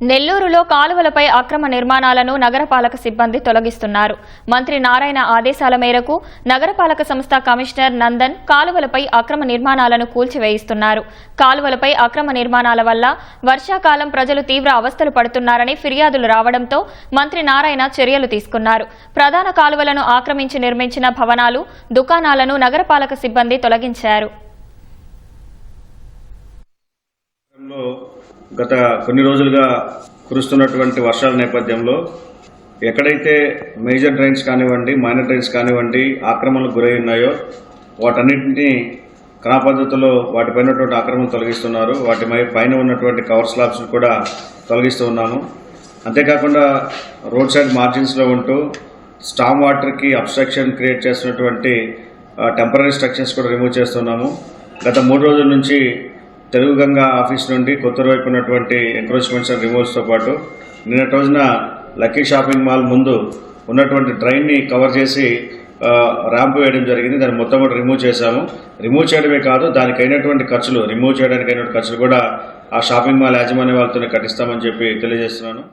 నెల్లూరులో కాలువలపై అక్రమ నిర్మాణాలను నగరపాలక సిబ్బంది తొలగిస్తున్నారు. మంత్రి నారాయణ ఆదేశాల మేరకు నగరపాలక సంస్థ కమిషనర్ నందన్ కాలువలపై అక్రమ నిర్మాణాలను కూల్చివేయిస్తున్నారు. కాలువలపై అక్రమ నిర్మాణాల వల్ల వర్షాకాలం ప్రజలు తీవ్ర అవస్థలు పడుతున్నారని ఫిర్యాదులు రావడంతో మంత్రి నారాయణ చర్యలు తీసుకున్నారు. ప్రధాన కాలువలను ఆక్రమించి నిర్మించిన భవనాలు దుకాణాలను నగరపాలక సిబ్బంది తొలగించారు. గత కొన్ని రోజులుగా కురుస్తున్నటువంటి వర్షాల నేపథ్యంలో ఎక్కడైతే మేజర్ డ్రైన్స్ కానివ్వండి మైనర్ డ్రైన్స్ కానివ్వండి ఆక్రమణలకు గురై ఉన్నాయో వాటన్నింటినీ క్రమ పద్ధతిలో వాటిపైన ఉన్నటువంటి ఆక్రమణ తొలగిస్తున్నారు. వాటి పైన ఉన్నటువంటి కవర్ స్లాబ్స్ కూడా తొలగిస్తూ ఉన్నాము. అంతేకాకుండా రోడ్ సైడ్ మార్జిన్స్లో ఉంటూ స్టామ్ వాటర్కి అబ్స్ట్రక్షన్ క్రియేట్ చేస్తున్నటువంటి టెంపరీ స్ట్రక్చర్స్ కూడా రిమూవ్ చేస్తున్నాము. గత మూడు రోజుల నుంచి తెలుగు గంగా ఆఫీస్ నుండి కొత్త వైపు ఉన్నటువంటి ఎంక్రోచ్మెంట్స్ అండ్ రిమూవ్స్తో పాటు నిన్నటి రోజున లక్కీ షాపింగ్ మాల్ ముందు ఉన్నటువంటి డ్రైన్ని కవర్ చేసి ర్యాంప్ వేయడం జరిగింది. దాన్ని మొత్తం కూడా రిమూవ్ చేశాము. రిమూవ్ చేయడమే కాదు దానికి అయినటువంటి ఖర్చులు రిమూవ్ చేయడానికి అయినటువంటి ఖర్చులు కూడా ఆ షాపింగ్ మాల్ యాజమాన్య వాళ్ళతోనే కట్టిస్తామని చెప్పి తెలియజేస్తున్నాను.